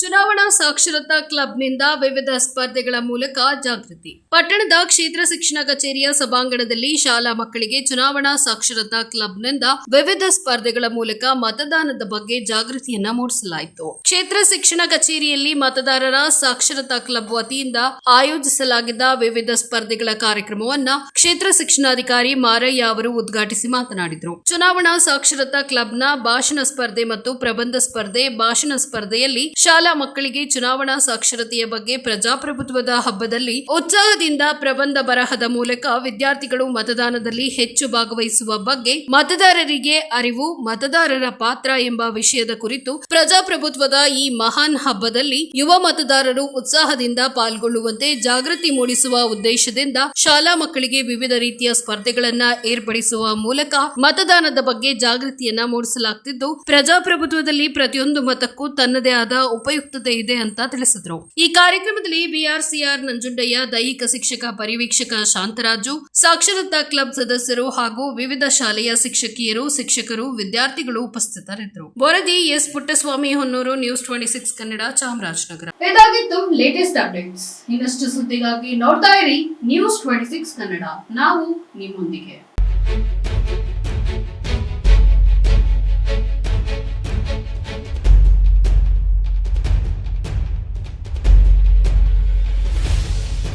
ಚುನಾವಣಾ ಸಾಕ್ಷರತಾ ಕ್ಲಬ್ನಿಂದ ವಿವಿಧ ಸ್ಪರ್ಧೆಗಳ ಮೂಲಕ ಜಾಗೃತಿ. ಪಟ್ಟಣದ ಕ್ಷೇತ್ರ ಶಿಕ್ಷಣ ಕಚೇರಿಯ ಸಭಾಂಗಣದಲ್ಲಿ ಶಾಲಾ ಮಕ್ಕಳಿಗೆ ಚುನಾವಣಾ ಸಾಕ್ಷರತಾ ಕ್ಲಬ್ನಿಂದ ವಿವಿಧ ಸ್ಪರ್ಧೆಗಳ ಮೂಲಕ ಮತದಾನದ ಬಗ್ಗೆ ಜಾಗೃತಿಯನ್ನ ಮೂಡಿಸಲಾಯಿತು. ಕ್ಷೇತ್ರ ಶಿಕ್ಷಣ ಕಚೇರಿಯಲ್ಲಿ ಮತದಾರರ ಸಾಕ್ಷರತಾ ಕ್ಲಬ್ ವತಿಯಿಂದ ಆಯೋಜಿಸಲಾಗಿದ್ದ ವಿವಿಧ ಸ್ಪರ್ಧೆಗಳ ಕಾರ್ಯಕ್ರಮವನ್ನ ಕ್ಷೇತ್ರ ಶಿಕ್ಷಣಾಧಿಕಾರಿ ಮಾರಯ್ಯ ಅವರು ಉದ್ಘಾಟಿಸಿ ಮಾತನಾಡಿದರು. ಚುನಾವಣಾ ಸಾಕ್ಷರತಾ ಕ್ಲಬ್ನ ಭಾಷಣ ಸ್ಪರ್ಧೆ ಮತ್ತು ಪ್ರಬಂಧ ಸ್ಪರ್ಧೆ ಭಾಷಣ ಸ್ಪರ್ಧೆಯಲ್ಲಿ ಶಾಲಾ ಮಕ್ಕಳಿಗೆ ಚುನಾವಣಾ ಸಾಕ್ಷರತೆಯ ಬಗ್ಗೆ ಪ್ರಜಾಪ್ರಭುತ್ವದ ಹಬ್ಬದಲ್ಲಿ ಉತ್ಸಾಹದಿಂದ ಪ್ರಬಂಧ ಬರಹದ ಮೂಲಕ ವಿದ್ಯಾರ್ಥಿಗಳು ಮತದಾನದಲ್ಲಿ ಹೆಚ್ಚು ಭಾಗವಹಿಸುವ ಬಗ್ಗೆ ಮತದಾರರಿಗೆ ಅರಿವು, ಮತದಾರರ ಪಾತ್ರ ಎಂಬ ವಿಷಯದ ಕುರಿತು ಪ್ರಜಾಪ್ರಭುತ್ವದ ಈ ಮಹಾನ್ ಹಬ್ಬದಲ್ಲಿ ಯುವ ಮತದಾರರು ಉತ್ಸಾಹದಿಂದ ಪಾಲ್ಗೊಳ್ಳುವಂತೆ ಜಾಗೃತಿ ಮೂಡಿಸುವ ಉದ್ದೇಶದಿಂದ ಶಾಲಾ ಮಕ್ಕಳಿಗೆ ವಿವಿಧ ರೀತಿಯ ಸ್ಪರ್ಧೆಗಳನ್ನ ಏರ್ಪಡಿಸುವ ಮೂಲಕ ಮತದಾನದ ಬಗ್ಗೆ ಜಾಗೃತಿಯನ್ನ ಮೂಡಿಸಲಾಗುತ್ತಿದ್ದು ಪ್ರಜಾಪ್ರಭುತ್ವದಲ್ಲಿ ಪ್ರತಿಯೊಂದು ಮತಕ್ಕೂ ತನ್ನದೇ ಆದ ಉಪಯುಕ್ತತೆ ಇದೆ ಅಂತ ತಿಳಿಸಿದ್ರು. ಈ ಕಾರ್ಯಕ್ರಮದಲ್ಲಿ ಬಿಆರ್ಸಿಆರ್ ನಂಜುಂಡಯ್ಯ, ದೈಹಿಕ ಶಿಕ್ಷಕ, ಪರಿವೀಕ್ಷಕ ಶಾಂತರಾಜು, ಸಾಕ್ಷರತಾ ಕ್ಲಬ್ ಸದಸ್ಯರು ಹಾಗೂ ವಿವಿಧ ಶಾಲೆಯ ಶಿಕ್ಷಕಿಯರು, ಶಿಕ್ಷಕರು, ವಿದ್ಯಾರ್ಥಿಗಳು ಉಪಸ್ಥಿತರಿದ್ದರು. ವರದಿ S. Puttaswamy Honnur, news twenty six Kannada, Chamarajanagar. ಇದಾಗಿತ್ತು ಲೇಟೆಸ್ಟ್ ಅಪ್ಡೇಟ್ಸ್. ಇನ್ನಷ್ಟು ಸುದ್ದಿಗಾಗಿ ನೋಡ್ತಾ ಇರಿ ನ್ಯೂಸ್ ಟ್ವೆಂಟಿ ಸಿಕ್ಸ್ ಕನ್ನಡ. ನಾವು ನಿಮ್ಮೊಂದಿಗೆ.